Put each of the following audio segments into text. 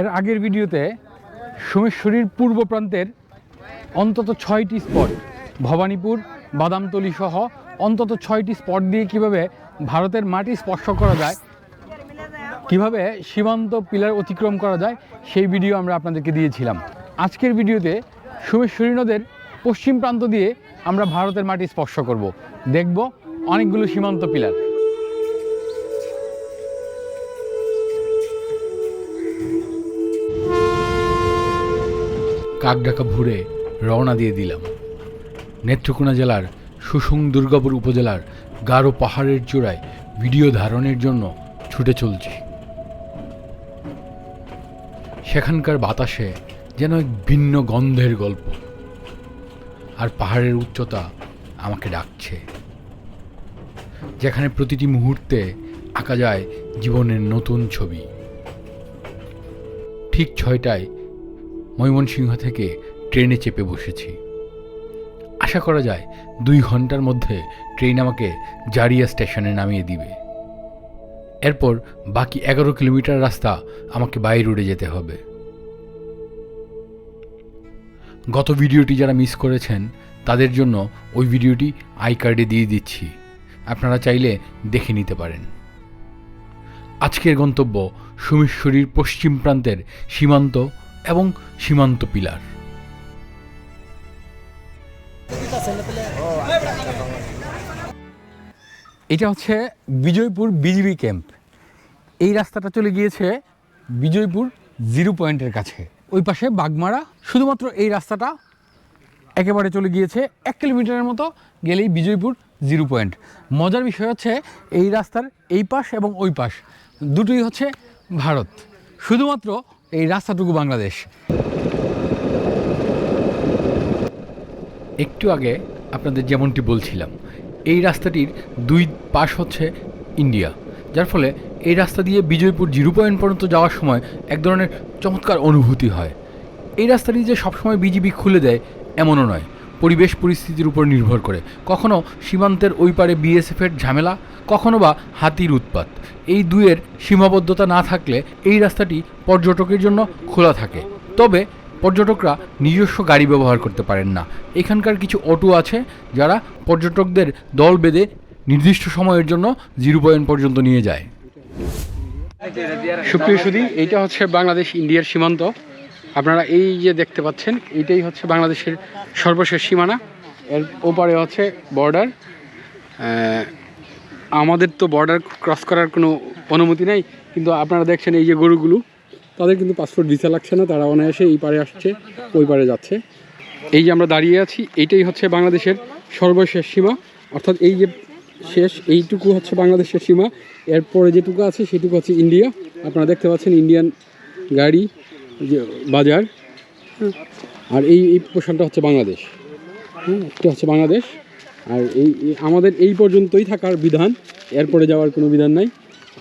এর আগের ভিডিওতে সোমেশ্বরীর পূর্ব প্রান্তের অন্তত ছয়টি স্পট, ভবানীপুর, বাদামতলি সহ অন্তত ছয়টি স্পট দিয়ে কীভাবে ভারতের মাটি স্পর্শ করা যায়, কীভাবে সীমান্ত পিলার অতিক্রম করা যায়, সেই ভিডিও আমরা আপনাদেরকে দিয়েছিলাম। আজকের ভিডিওতে সোমেশ্বরী নদের পশ্চিম প্রান্ত দিয়ে আমরা ভারতের মাটি স্পর্শ করব। দেখব অনেকগুলো সীমান্ত পিলার। কাকডাকা ভুরে রওনা দিয়ে দিলাম। নেত্রকোনা জেলার সুসুং দুর্গাপুর উপজেলার গারো পাহাড়ের চূড়ায় ভিডিও ধারণের জন্য ছুটে চলছি। সেখানকার বাতাসে যেন এক ভিন্ন গন্ধের গল্প। আর পাহাড়ের উচ্চতা আমাকে ডাকছে। যেখানে প্রতিটি মুহূর্তে আঁকা যায় জীবনের নতুন ছবি। ঠিক ছয়টায় ময়মনসিংহ থেকে ট্রেনে চেপে বসেছি। আশা করা যায় দুই ঘণ্টার মধ্যে ট্রেন আমাকে জারিয়া স্টেশনে নামিয়ে দিবে। এরপর বাকি এগারো কিলোমিটার রাস্তা আমাকে বাই রোডে যেতে হবে। গত ভিডিওটি যারা মিস করেছেন, তাদের জন্য ওই ভিডিওটি আই কার্ডে দিয়ে দিচ্ছি। আপনারা চাইলে দেখে নিতে পারেন। আজকের গন্তব্য সুমেশ্বরীর পশ্চিম প্রান্তের সীমান্ত এবং সীমান্ত পিলার। এটা হচ্ছে বিজয়পুর বিজিবি ক্যাম্প। এই রাস্তাটা চলে গিয়েছে বিজয়পুর জিরো পয়েন্টের কাছে। ওই পাশে বাগমারা, শুধুমাত্র এই রাস্তাটা একেবারে চলে গিয়েছে এক কিলোমিটারের মতো গেলেই বিজয়পুর জিরো পয়েন্ট। মজার বিষয় হচ্ছে এই রাস্তার এই পাশ এবং ওই পাশ। দুটোই হচ্ছে ভারত। শুধুমাত্র এই রাস্তাটুকু বাংলাদেশ। একটু আগে আপনাদের যেমনটি বলছিলাম, এই রাস্তাটির দুই পাশ হচ্ছে ইন্ডিয়া, যার ফলে এই রাস্তা দিয়ে বিজয়পুর জিরো পয়েন্ট পর্যন্ত যাওয়ার সময় এক ধরনের চমৎকার অনুভূতি হয়। এই রাস্তাটি যে সবসময় বিজিবি খুলে দেয়, এমনও নয়। পরিবেশ পরিস্থিতির উপর নির্ভর করে। কখনো সীমান্তের ওই পারে বিএসএফের ঝামেলা, কখনো বা হাতির উৎপাত। এই দুয়ের সীমাবদ্ধতা না থাকলে এই রাস্তাটি পর্যটকের জন্য খোলা থাকে। তবে পর্যটকরা নিজস্ব গাড়ি ব্যবহার করতে পারেন না। এখানকার কিছু অটো আছে যারা পর্যটকদের দল বেঁধে নির্দিষ্ট সময়ের জন্য জিরো পয়েন্ট পর্যন্ত নিয়ে যায়। সুপ্রিয় সুদী এইটা হচ্ছে বাংলাদেশ ইন্ডিয়ার সীমান্ত। আপনারা এই যে দেখতে পাচ্ছেন, এইটাই হচ্ছে বাংলাদেশের সর্বশেষ সীমানা। এর ওপারে হচ্ছে বর্ডার আমাদের তো বর্ডার ক্রস করার কোনো অনুমতি নেই, কিন্তু আপনারা দেখছেন এই যে গরুগুলো, তাদের কিন্তু পাসপোর্ট ভিসা লাগছে না, তারা অনায়াসে এই পারে আসছে, ওই পারে যাচ্ছে। এই যে আমরা দাঁড়িয়ে আছি, এইটাই হচ্ছে বাংলাদেশের সর্বশেষ সীমা। অর্থাৎ এই যে শেষ, এইটুকু হচ্ছে বাংলাদেশের সীমা। এরপরে যেটুকু আছে, সেটুকু হচ্ছে ইন্ডিয়া আপনারা দেখতে পাচ্ছেন ইন্ডিয়ান গাড়ি যে বাজার হ্যাঁ, আর এই এই পোর্শনটা হচ্ছে বাংলাদেশ। হ্যাঁ এটা হচ্ছে বাংলাদেশ। আর এই আমাদের এই পর্যন্তই থাকার বিধান। এরপরে যাওয়ার কোনো বিধান নাই।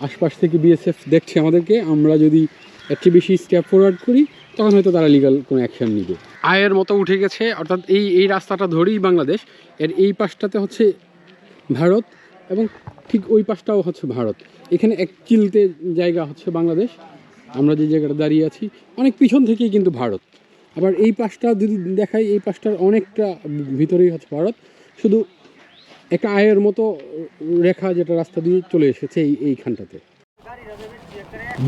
আশপাশ থেকে বিএসএফ দেখছে আমাদেরকে। আমরা যদি চেয়ে বেশি স্টেপ ফরওয়ার্ড করি তখন হয়তো তারা লিগাল কোনো অ্যাকশন নিবে। আয়ের মতো উঠে গেছে। অর্থাৎ এই এই রাস্তাটা ধরেই বাংলাদেশ। এর এই পাশটাতে হচ্ছে ভারত এবং ঠিক ওই পাশটাও হচ্ছে ভারত। এখানে এক চিলতে জায়গা হচ্ছে বাংলাদেশ। আমরা যে জায়গাটা দাঁড়িয়ে আছি, অনেক পিছন থেকেই কিন্তু ভারত। আবার এই পাশটা যদি দেখাই, এই পাশটার অনেকটা ভিতরেই হচ্ছে ভারত। শুধু একটা আয়ের মতো রেখা যেটা রাস্তা দিয়ে চলে এসেছে এই এইখানটাতে।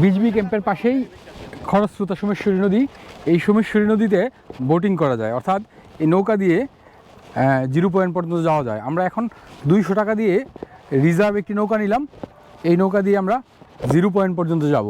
বিজবি ক্যাম্পের পাশেই খরস্রোতা সোমেশ্বরী নদী। এই সোমেশ্বরী নদীতে বোটিং করা যায়। অর্থাৎ এই নৌকা দিয়ে জিরো পয়েন্ট পর্যন্ত যাওয়া যায়। আমরা এখন দুইশো টাকা দিয়ে রিজার্ভ একটি নৌকা নিলাম। এই নৌকা দিয়ে আমরা জিরো পয়েন্ট পর্যন্ত যাব।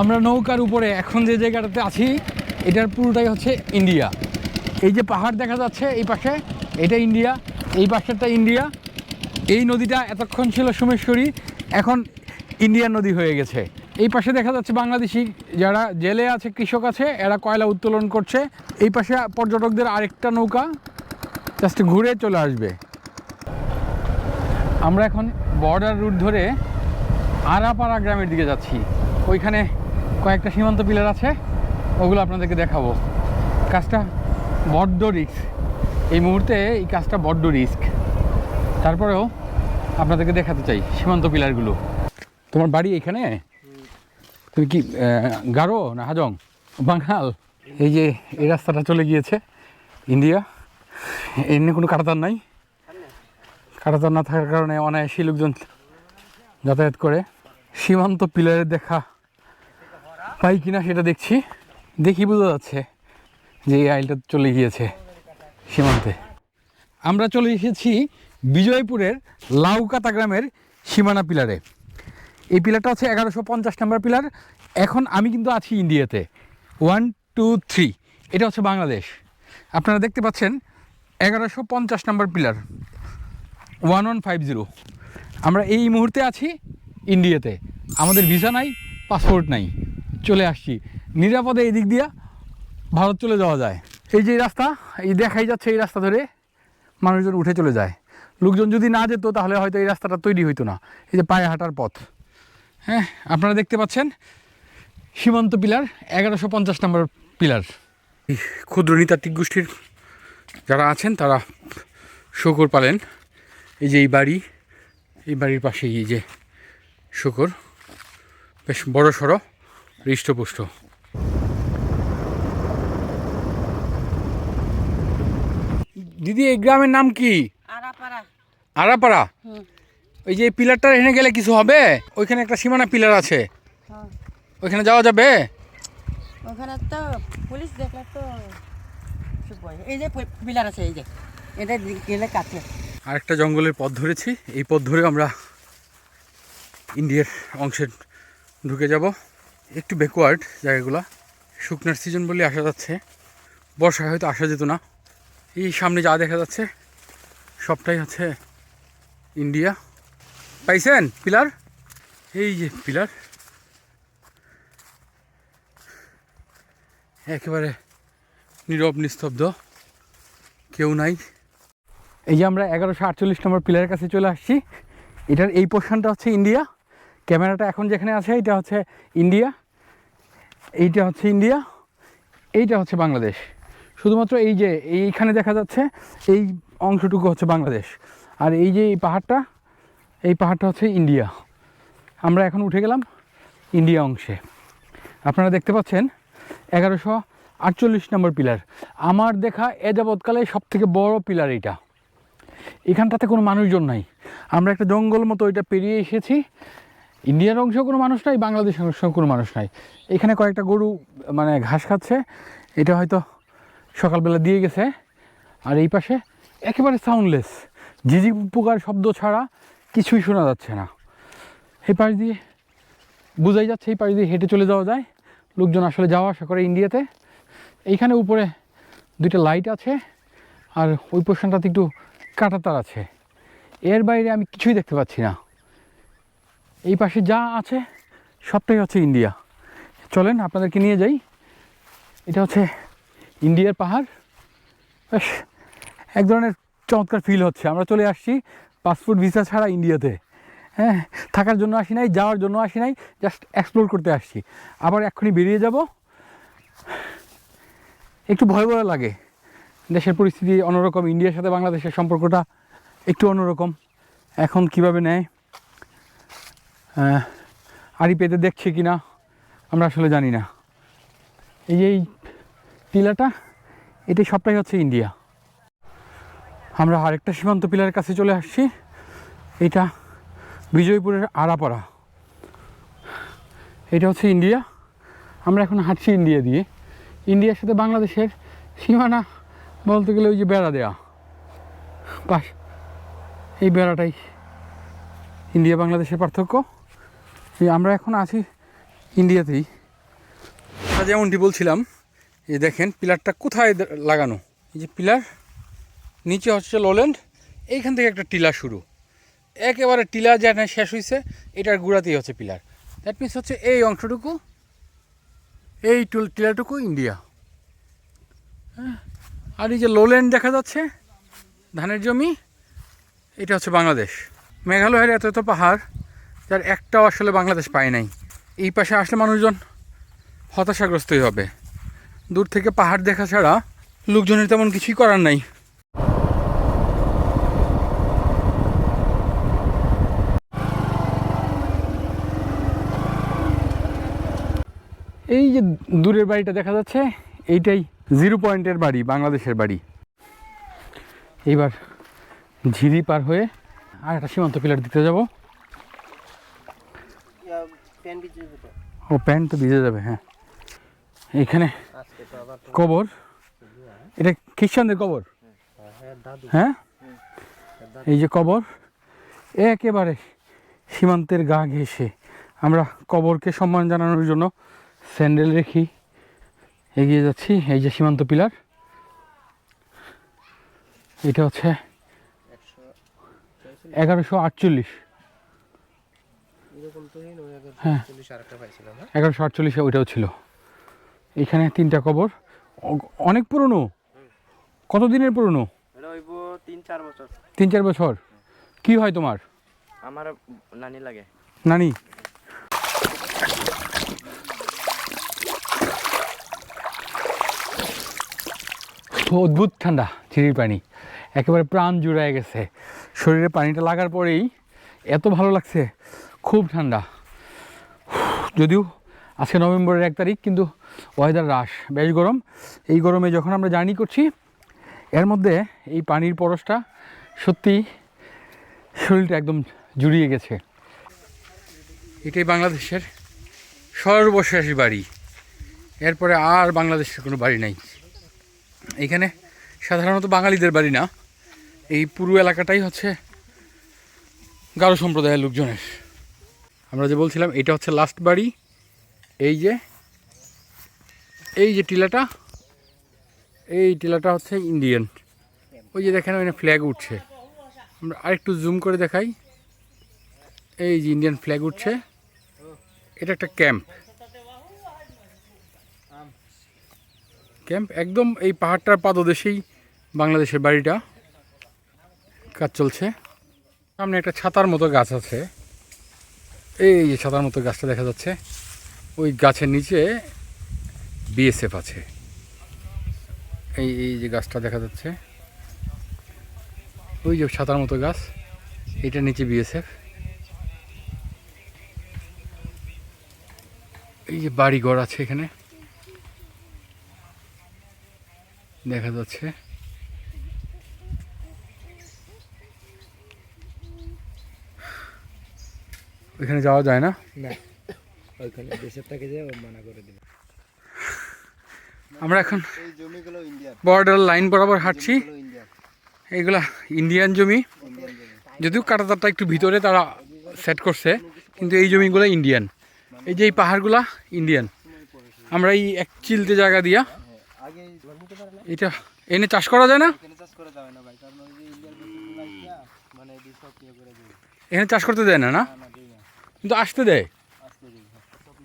আমরা নৌকার উপরে এখন যে জায়গাটাতে আছি, এটার পুরোটাই হচ্ছে ইন্ডিয়া। এই যে পাহাড় দেখা যাচ্ছে এই পাশে, এটা ইন্ডিয়া। এই পাশেরটা ইন্ডিয়া। এই নদীটা এতক্ষণ ছিল সোমেশ্বরী, এখন ইন্ডিয়ান নদী হয়ে গেছে। এই পাশে দেখা যাচ্ছে বাংলাদেশি যারা জেলে আছে, কৃষক আছে, এরা কয়লা উত্তোলন করছে। এই পাশে পর্যটকদের আরেকটা নৌকা জাস্ট ঘুরে চলে আসবে। আমরা এখন বর্ডার রুট ধরে আরাপাড়া গ্রামের দিকে যাচ্ছি। ওইখানে কয়েকটা সীমান্ত পিলার আছে, ওগুলো আপনাদেরকে দেখাবো। কাজটা বড্ড রিস্ক। এই মুহূর্তে এই কাজটা বড্ড রিস্ক। তারপরেও আপনাদেরকে দেখাতে চাই সীমান্ত পিলারগুলো। তোমার বাড়ি এখানে? তুমি কি গারো না হাজং? বাঙাল। এই যে এই রাস্তাটা চলে গিয়েছে ইন্ডিয়া। এমনি কোনো কাটাতার নাই। কাটাতার না থাকার কারণে অনায়াসী লোকজন যাতায়াত করে। সীমান্ত পিলারের দেখা পাই কিনা সেটা দেখছি। দেখি বোঝা যাচ্ছে যে এই আইলটা চলে গিয়েছে। সীমান্তে। আমরা চলে এসেছি বিজয়পুরের লাউকাতা গ্রামের সীমানা পিলারে। এই পিলারটা হচ্ছে এগারোশো পঞ্চাশ নাম্বার পিলার। এখন আমি কিন্তু আছি ইন্ডিয়াতে। ওয়ান টু থ্রি এটা হচ্ছে বাংলাদেশ। আপনারা দেখতে পাচ্ছেন এগারোশো পঞ্চাশ number pillar. One one five zero আমরা এই মুহূর্তে আছি ইন্ডিয়াতে। আমাদের ভিসা নাই, পাসপোর্ট নাই। চলে আসছি। নিরাপদে এই দিক দিয়া ভারত চলে যাওয়া যায়। এই যে রাস্তা, এই দেখাই যাচ্ছে এই রাস্তা ধরে মানুষজন উঠে চলে যায়। লোকজন যদি না যেত তাহলে হয়তো এই রাস্তাটা তৈরি হইতো না। এই যে পায়ে হাঁটার পথ। হ্যাঁ আপনারা দেখতে পাচ্ছেন, সীমান্ত পিলার, এগারোশো পঞ্চাশ নম্বর পিলার। ক্ষুদ্র নৃতাত্ত্বিক গোষ্ঠীর যারা আছেন, তারা শকর পালেন। এই যে এই বাড়ি, এই বাড়ির পাশেই এই যে শকর। বেশ বড় সড়ো হৃষ্টপুষ্ট। দিদি এই গ্রামের নাম কি? আরাপাড়া। আরাপাড়া? ওই যে পিলারটা এখানে গেলে কিছু হবে? ওইখানে একটা সীমানা পিলার আছে। হ্যাঁ। ওইখানে যাওয়া যাবে? ওখানে তো পুলিশ দেখলে তো। এই যে পিলার আছে এই যে। এটা গেলে কাছে আর একটা জঙ্গলের পথ ধরেছি। এই পথ ধরে আমরা ইন্ডিয়ার অংশে ঢুকে যাব। একটু ব্যাকওয়ার্ড জায়গাগুলো। শুকনার সিজন বলে আসা যাচ্ছে। বর্ষায় হয়তো আসা যেত না। এই সামনে যা দেখা যাচ্ছে, সবটাই হচ্ছে ইন্ডিয়া পাইছেন পিলার? এই যে পিলার। একেবারে নীরব, নিস্তব্ধ। কেউ নাই। এই যে আমরা এগারোশো আটচল্লিশ নম্বর পিলারের কাছে চলে আসছি। এটার এই পোর্শনটা হচ্ছে ইন্ডিয়া ক্যামেরাটা এখন যেখানে আছে এটা হচ্ছে ইন্ডিয়া এইটা হচ্ছে ইন্ডিয়া এইটা হচ্ছে বাংলাদেশ। শুধুমাত্র এই যে, এইখানে দেখা যাচ্ছে এই অংশটুকু হচ্ছে বাংলাদেশ। আর এই যে এই পাহাড়টা এই পাহাড়টা হচ্ছে ইন্ডিয়া। আমরা এখন উঠে গেলাম ইন্ডিয়া অংশে। আপনারা দেখতে পাচ্ছেন এগারোশো আটচল্লিশ নম্বর পিলার। আমার দেখা এ যাবৎকালে সব থেকে বড় পিলার এইটা। এখানটাতে কোনো মানুষজন নাই। আমরা একটা জঙ্গল মতো ওইটা পেরিয়ে এসেছি। ইন্ডিয়ার অংশেও কোনো মানুষ নাই, বাংলাদেশের অংশেও কোনো মানুষ নাই। এখানে কয়েকটা গরু মানে ঘাস খাচ্ছে। এটা হয়তো সকালবেলা দিয়ে গেছে। আর এই পাশে একেবারে সাউন্ডলেস ঝিঝি পোকার শব্দ ছাড়া কিছুই শোনা যাচ্ছে না। এই পাশ দিয়ে বোঝাই যাচ্ছে এই পাশ দিয়ে হেঁটে চলে যাওয়া যায়। লোকজন আসলে যাওয়া আসা করে ইন্ডিয়াতে। এইখানে উপরে দুইটা লাইট আছে আর ওই পোর্শনটাতে একটু কাঁটাতার আছে। এর বাইরে আমি কিছুই দেখতে পাচ্ছি না। এই পাশে যা আছে সবটাই হচ্ছে ইন্ডিয়া। চলেন আপনাদেরকে নিয়ে যাই। এটা হচ্ছে ইন্ডিয়ার পাহাড়। এক ধরনের চমৎকার ফিল হচ্ছে। আমরা চলে আসছি পাসপোর্ট ভিসা ছাড়া ইন্ডিয়াতে। হ্যাঁ থাকার জন্য আসি নাই, যাওয়ার জন্য আসি নাই জাস্ট এক্সপ্লোর করতে আসছি। আবার এক্ষুনি বেরিয়ে যাব। একটু ভয় ভয় লাগে। দেশের পরিস্থিতি অন্যরকম, ইন্ডিয়ার সাথে বাংলাদেশের সম্পর্কটা একটু অন্যরকম। এখন কীভাবে নেয়? আড়ি পেতে দেখছে কি না আমরা আসলে জানি না। এই যে এই টিলাটা এটাই সবটাই হচ্ছে ইন্ডিয়া। আমরা আরেকটা সীমান্ত পিলারের কাছে চলে আসছি। এটা বিজয়পুরের আড়াপাড়া এটা হচ্ছে ইন্ডিয়া। আমরা এখন হাঁটছি ইন্ডিয়া দিয়ে। ইন্ডিয়ার সাথে বাংলাদেশের সীমানা বলতে গেলে ওই যে বেড়া দেয়া। পাশ এই বেড়াটাই ইন্ডিয়া বাংলাদেশের পার্থক্য। আমরা এখন আছি ইন্ডিয়াতেই। যেমনটি বলছিলাম এই দেখেন পিলারটা কোথায় লাগানো? এই যে পিলার, নিচে হচ্ছে লোল্যান্ড এইখান থেকে একটা টিলা শুরু। একেবারে টিলা যেখানে শেষ হয়েছে এটার গুড়াতেই হচ্ছে পিলার। দ্যাট মিনস হচ্ছে এই অংশটুকু, এই টুল টিলাটুকু ইন্ডিয়া। হ্যাঁ? আর এই যে লোল্যান্ড দেখা যাচ্ছে, ধানের জমি, এটা হচ্ছে বাংলাদেশ। মেঘালয়ের এত এত পাহাড়, যার একটাও আসলে বাংলাদেশ পায় নাই। এই পাশে আসলে মানুষজন হতাশাগ্রস্তই হবে। দূর থেকে পাহাড় দেখা ছাড়া লোকজনের তেমন কিছুই করার নাই। এই যে দূরের বাড়িটা দেখা যাচ্ছে এইটাই জিরো পয়েন্টের বাড়ি বাংলাদেশের বাড়ি। এইবার ঝিরি পার হয়ে আর একটা সীমান্ত পিলার দিতে যাব। ও প্যান্ট তো ভিজে যাবে হ্যাঁ। আবার কবর? এটা খ্রিস্টানদের কবর? হ্যাঁ? এই যে কবর একেবারে সীমান্তের গা ঘেঁষে। আমরা কবরকে সম্মান জানানোর জন্য স্যান্ডেল রেখি এগিয়ে যাচ্ছি এই যে সীমান্ত পিলার। এটা হচ্ছে এগারোশো আটচল্লিশ। হ্যাঁ। হ্যাঁ। এগারোশো আটচল্লিশে ওইটাও ছিল। এখানে তিনটা কবর। অনেক পুরনো। কত দিনের পুরনো তিন চার বছর। তিন চার বছর। কি হয় তোমার? আমার নানি লাগে। নানি? অদ্ভুত ঠান্ডা ঝিরির পানি। একেবারে প্রাণ জুড়ায় গেছে। শরীরে পানিটা লাগার পরেই এত ভালো লাগছে। খুব ঠান্ডা। যদিও আজকে নভেম্বরের এক তারিখ কিন্তু ওয়েদার রাশ বেশ গরম। এই গরমে যখন আমরা জার্নি করছি, এর মধ্যে এই পানির পরশটা সত্যি শরীরটা একদম জুড়িয়ে গেছে। এটাই বাংলাদেশের সর্বশেষ বাড়ি। এরপরে আর বাংলাদেশের কোনো বাড়ি নাই। এখানে সাধারণত বাঙালিদের বাড়ি না, এই পুরো এলাকাটাই হচ্ছে গারো সম্প্রদায়ের লোকজনের। আমরা যে বলছিলাম, এটা হচ্ছে লাস্ট বাড়ি। এই যে এই যে টিলাটা, এই টিলাটা হচ্ছে ইন্ডিয়ান ওই যে দেখেন, ওখানে ফ্ল্যাগ উঠছে। আমরা আরেকটু জুম করে দেখাই। এই যে ইন্ডিয়ান ফ্ল্যাগ উঠছে। এটা একটা ক্যাম্প ক্যাম্প একদম এই পাহাড়টার পাদদেশেই বাংলাদেশের বাড়িটা। কাজ চলছে। সামনে একটা ছাতার মতো গাছ আছে। এই যে ছাতার মতো গাছটা দেখা যাচ্ছে। ওই গাছের নিচে বিএসএফ আছে। এই এই যে গাছটা দেখা যাচ্ছে। ওই যে ছাতার মতো গাছ। এটার নিচে বিএসএফ এই যে বাড়ি ঘর আছে এখানে। দেখা যাচ্ছে। ওইখানে যাওয়া যায় না? ওইখানে থেকে যে মানা করে দিল আমরা এখন বর্ডার লাইন বরাবর হাঁটছি। এইগুলা ইন্ডিয়ান জমি। যদিও কাটাতারটা একটু ভিতরে তারা সেট করছে কিন্তু এই জমিগুলো ইন্ডিয়ান এই যে এই পাহাড়গুলা ইন্ডিয়ান আমরা এই এক চিলতে জায়গা দিয়া না এটা এনে চাষ করা যায় না? এখানে চাষ মানে করতে দেয় না না? কিন্তু আসতে দেয়?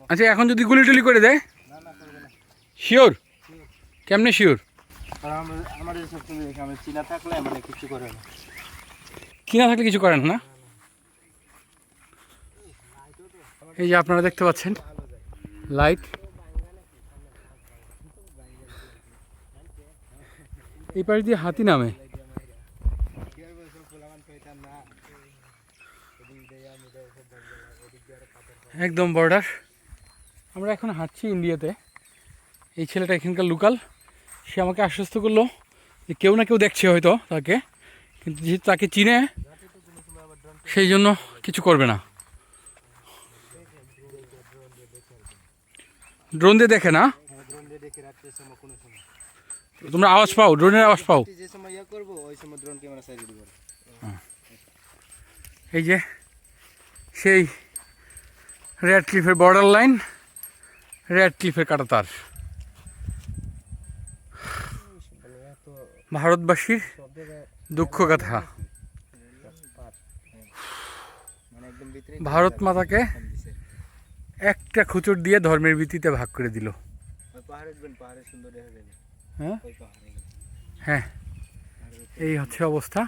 আচ্ছা এখন যদি গুলি টুলি করে দেয়? শিওর কেমনে শিওর? আমরা তুমি দেখি চীনা থাকলে মানে কিছু করে না কিনা থাকলে কিছু করেন না? এই যে আপনারা দেখতে পাচ্ছেন লাইট এই পাশ দিয়ে হাতি নামে। একদম বর্ডার আমরা এখন হাঁটছি ইন্ডিয়াতে। এই ছেলেটা এখানকার লোকাল সে আমাকে আশ্বস্ত করল যে কেউ না কেউ দেখছে হয়তো তাকে কিন্তু যেহেতু তাকে চিনে সেই জন্য কিছু করবে না। ড্রোন দিয়ে দেখে না? তোমরা আওয়াজ পাও ড্রোনের আওয়াজ পাও। যে সময় ইয়ে করব ওই সময় ড্রোন ক্যামেরা সাইড দিব। এই যে সেই রেড ক্লিফের বর্ডার লাইন রেড ক্লিফের কাটাতার ভারতবাসীর দুঃখ কথা ভারত মাতাকে একটা খুচুর দিয়ে ধর্মের ভিত্তিতে ভাগ করে দিল। হ্যাঁ? হ্যাঁ। এই হচ্ছে অবস্থা।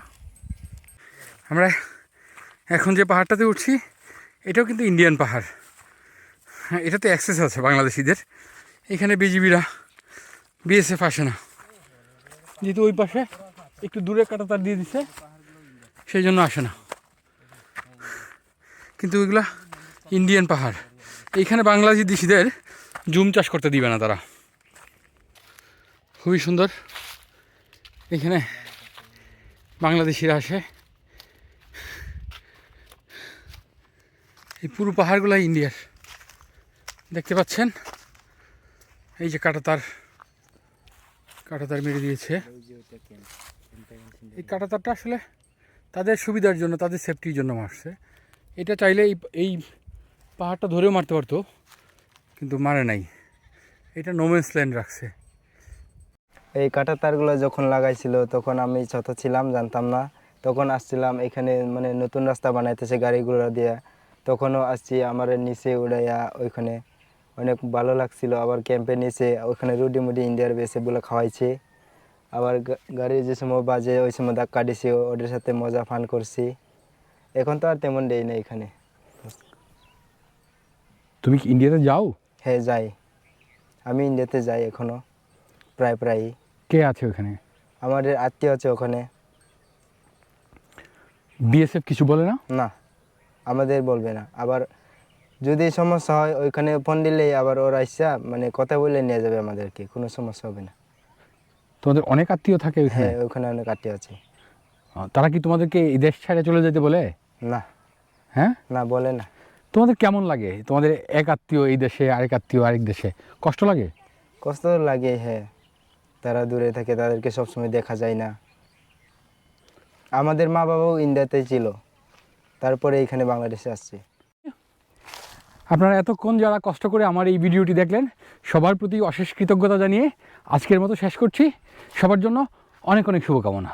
আমরা এখন যে পাহাড়টাতে উঠছি এটাও কিন্তু ইন্ডিয়ান পাহাড়। হ্যাঁ এটাতে অ্যাক্সেস আছে বাংলাদেশিদের। এখানে বিজিবিরা বিএসএফ আসে না। যেহেতু ওই পাশে একটু দূরে কাটা তার দিয়ে দিছে, সেই জন্য আসে না। কিন্তু ওইগুলা ইন্ডিয়ান পাহাড়। এইখানে বাংলাদেশি দেশিদের জুম চাষ করতে দিবে না তারা। খুবই সুন্দর। এখানে বাংলাদেশিরা আসে। এই পুরো পাহাড়গুলো ইন্ডিয়ার। দেখতে পাচ্ছেন? এই যে কাটাতার কাটাতার মেরে দিয়েছে। এই কাটাতারটা আসলে তাদের সুবিধার জন্য তাদের সেফটির জন্য মারছে। এটা চাইলে এই এই পাহাড়টা ধরেও মারতে পারতো কিন্তু মারে নাই। এটা নোমেন্স ল্যান্ড রাখছে। এই কাঁটা তারগুলো যখন লাগাইছিল তখন আমি ছোট ছিলাম জানতাম না। তখন আসছিলাম এখানে মানে নতুন রাস্তা বানাইতেছে গাড়িগুলো দিয়ে। তখনও আসছি আমার নিচে উড়াইয়া ওইখানে অনেক ভালো লাগছিল। আবার ক্যাম্পে নিচে ওইখানে রুডি মুডি ইন্ডিয়ার বেসে বলে খাওয়াইছে। আবার গা- গাড়ি যে সময় বাজে ওই সময় ধাক্কা দিছি ওদের সাথে মজা ফান করছি। এখন তো আর তেমন দেই না এখানে। তুমি কি ইন্ডিয়াতে যাও? হ্যাঁ যাই। আমি ইন্ডিয়াতে যাই এখনও প্রায় প্রায়ই। কে আছে ওখানে? আমাদের আত্মীয় আছে ওখানে। বিএসএফ কিছু বলে না? না আমাদের বলবে না। আবার যদি সমস্যা হয় ওইখানে ফোন দিলেই আবার ওরা ইচ্ছা মানে কথা বলে নিয়ে যাবে আমাদেরকে কোনো সমস্যা হবে না। তোমাদের অনেক আত্মীয় থাকে ওইখানে? হ্যাঁ ওখানে অনেক আত্মীয় আছে। তারা কি তোমাদেরকে এই দেশ ছেড়ে চলে যেতে বলে? না। হ্যাঁ? না বলে না। তোমাদের কেমন লাগে? তোমাদের এক আত্মীয় এই দেশে আরেক আত্মীয় আরেক দেশে কষ্ট লাগে? কষ্ট লাগে হ্যাঁ। তারা দূরে থাকে তাদেরকে সবসময় দেখা যায় না। আমাদের মা বাবাও ইন্ডিয়াতে ছিল। তারপরে এইখানে বাংলাদেশে আসছে। আপনারা এতক্ষণ যারা কষ্ট করে আমার এই ভিডিওটি দেখলেন, সবার প্রতি অশেষ কৃতজ্ঞতা জানিয়ে আজকের মতো শেষ করছি। সবার জন্য অনেক অনেক শুভকামনা।